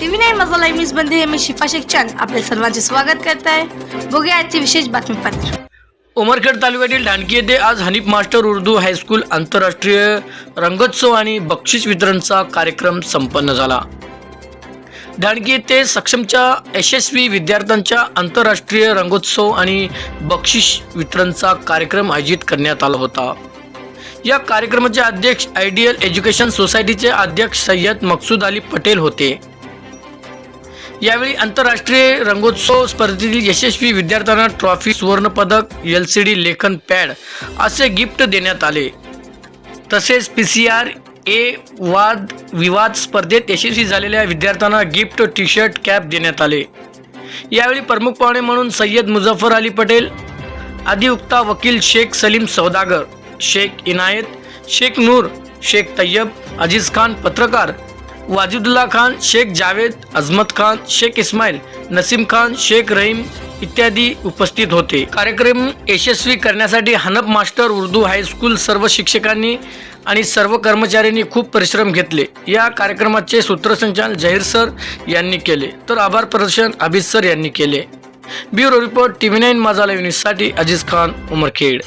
TV nine मसाला न्यूजमध्ये मी शिफा शेख चंद आपले सर्वांचे स्वागत करत आहे बघूया आजचे विशेष बातमीपत्र. उमरखेड तालुक्यातील ढाणकी येथे आज हनीफ मास्टर उर्दू हायस्कूल आंतरराष्ट्रीय रंगोत्सव आणि बक्षीस वितरणचा कार्यक्रम संपन्न झाला. ढाणकी येथे सक्षमच्या यशस्वी विद्यार्थ्यांच्या आंतरराष्ट्रीय रंगोत्सव आणि बक्षीस वितरणचा कार्यक्रम आयोजित करण्यात आला होता. या कार्यक्रमाचे अध्यक्ष आयडियल एज्युकेशन सोसायटीचे अध्यक्ष सय्यद मकसूद अली पटेल होते. यावेळी आंतरराष्ट्रीय रंगोत्सव स्पर्धेतील यशस्वी विद्यार्थ्यांना ट्रॉफी सुवर्णपदक एल सी डी लेखन पॅड असे गिफ्ट देण्यात आले. तसेच पी सी आर ए वाद विवाद स्पर्धेत यशस्वी झालेल्या विद्यार्थ्यांना गिफ्ट टी शर्ट कॅप देण्यात आले. यावेळी प्रमुख पाहुणे म्हणून सय्यद मुझफ्फर अली पटेल अधिवक्ता वकील शेख सलीम सौदागर शेख इनायत शेख नूर शेख तय्यब अजीज खान पत्रकार वाजिदुल्ला खान शेख जावेद अजमत खान शेख इस्माईल नसीम खान शेख रहीम इत्यादी उपस्थित होते. कार्यक्रम यशस्वी करण्यासाठी हनप मास्टर उर्दू हायस्कूल सर्व शिक्षकांनी आणि सर्व कर्मचाऱ्यांनी खूप परिश्रम घेतले. या कार्यक्रमाचे सूत्रसंचालन जहीर सर यांनी केले. तर आभार प्रदर्शन अभिज सर यांनी केले. Bureau report T V nine माझा न्यूजसाठी अजीज खान उमरखेड.